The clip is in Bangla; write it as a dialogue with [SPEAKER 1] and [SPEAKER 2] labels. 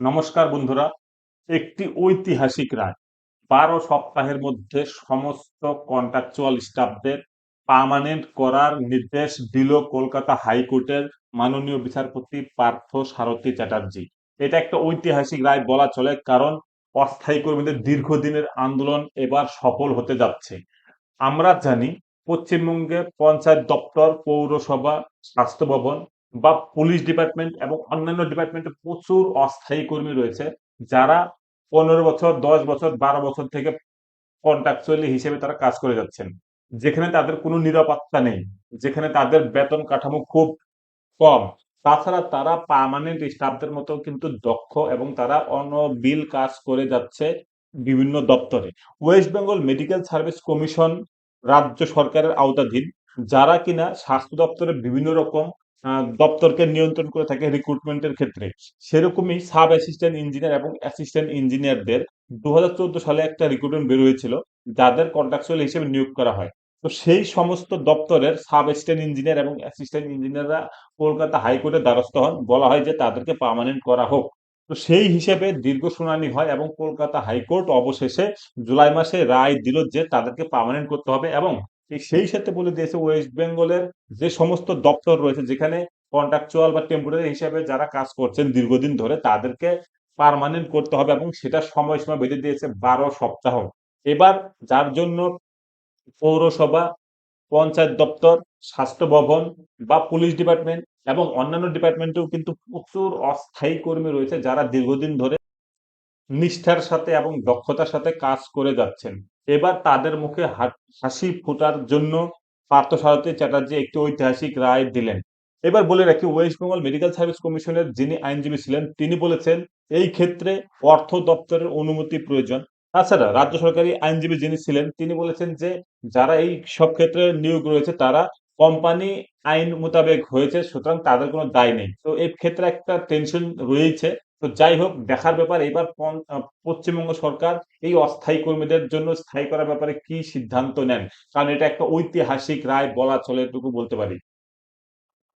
[SPEAKER 1] নমস্কার বন্ধুরা, একটি ঐতিহাসিক রায়। বারো সপ্তাহের মধ্যে সমস্ত কন্ট্রাকচুয়াল স্টাফদের পার্মানেন্ট করার নির্দেশ দিল কলকাতা হাইকোর্টের মাননীয় বিচারপতি পার্থ সারথী চ্যাটার্জি। এটা একটা ঐতিহাসিক রায় বলা চলে, কারণ অস্থায়ী কর্মীদের দীর্ঘদিনের আন্দোলন এবার সফল হতে যাচ্ছে। আমরা জানি, পশ্চিমবঙ্গে পঞ্চায়েত দপ্তর, পৌরসভা, স্বাস্থ্য ভবন বা পুলিশ ডিপার্টমেন্ট এবং অন্যান্য ডিপার্টমেন্টে প্রচুর অস্থায়ী কর্মী রয়েছে, যারা পনেরো বছর, দশ বছর, বারো বছর থেকে কন্ট্রাকচুয়ালি হিসেবে তারা কাজ করে যাচ্ছেন। যেখানে তাদের কোনো নিরাপত্তা নেই, যেখানে তাদের বেতন কাঠামো খুব কম। তাছাড়া তারা পার্মানেন্ট স্টাফদের মতো কিন্তু দক্ষ এবং তারা অনবিল কাজ করে যাচ্ছে বিভিন্ন দপ্তরে। West Bengal medical service commission রাজ্য সরকারের আওতাধীন, যারা কিনা স্বাস্থ্য দপ্তরের বিভিন্ন রকম দপ্তরকে নিয়ন্ত্রণ করে থাকে রিক্রুটমেন্টের ক্ষেত্রে। সেরকমই সাব অ্যাসিস্ট্যান্ট ইঞ্জিনিয়ার এবং অ্যাসিস্ট্যান্ট ইঞ্জিনিয়ারদের দু হাজার চোদ্দ সালে একটা রিক্রুটমেন্ট বের হয়েছিল, যাদের কন্ট্রাকচুয়াল হিসেবে নিয়োগ করা হয়। তো সেই সমস্ত দপ্তরের সাব অ্যাসিস্ট্যান্ট ইঞ্জিনিয়ার এবং অ্যাসিস্ট্যান্ট ইঞ্জিনিয়াররা কলকাতা হাইকোর্টের দ্বারস্থ হন। বলা হয় যে তাদেরকে পার্মানেন্ট করা হোক। তো সেই হিসেবে দীর্ঘ শুনানি হয় এবং কলকাতা হাইকোর্ট অবশেষে জুলাই মাসে রায় দিল যে তাদেরকে পার্মানেন্ট করতে হবে এবং সেই সাথে বলে দিয়েছে ওয়েস্ট বেঙ্গলের যে সমস্ত দপ্তর রয়েছে, যেখানে কন্ট্রাকচুয়াল বা টেম্পোরারি হিসাবে যারা কাজ করছেন দীর্ঘদিন ধরে, তাদেরকে পার্মানেন্ট করতে হবে এবং সেটা সময়সীমা বেঁধে দিয়েছে বারো সপ্তাহ। এবার যার জন্য পৌরসভা, পঞ্চায়েত দপ্তর, স্বাস্থ্য ভবন বা পুলিশ ডিপার্টমেন্ট এবং অন্যান্য ডিপার্টমেন্টেও কিন্তু প্রচুর অস্থায়ী কর্মী রয়েছে যারা দীর্ঘদিন ধরে নিষ্ঠার সাথে এবং দক্ষতার সাথে কাজ করে যাচ্ছেন। এবার তাদের মুখে হাসি ফোটার জন্য পার্থসারথী চ্যাটার্জি একটি ঐতিহাসিক রায় দিলেন। এবার বলে রাখি, ওয়েস্ট বেঙ্গল মেডিকেল সার্ভিস কমিশনের যিনি আইনজীবী ছিলেন, তিনি বলেছেন, এই ক্ষেত্রে অর্থ দপ্তরের অনুমতি প্রয়োজন। তাছাড়া রাজ্য সরকারি আইনজীবী যিনি ছিলেন, তিনি বলেছেন যে, যারা এই সব ক্ষেত্রে নিয়োগ রয়েছে, তারা কোম্পানি আইন মোতাবেক হয়েছে, সুতরাং তাদের কোনো দায় নেই। তো এই ক্ষেত্রে একটা টেনশন রয়েছে। তো যাই হোক, দেখার ব্যাপার, এবার পশ্চিমবঙ্গ সরকার এই অস্থায়ী কর্মীদের জন্য স্থায়ী করার ব্যাপারে কি সিদ্ধান্ত নেন? কারণ এটা একটা ঐতিহাসিক রায় বলা চলে, এটুকু বলতে পারি।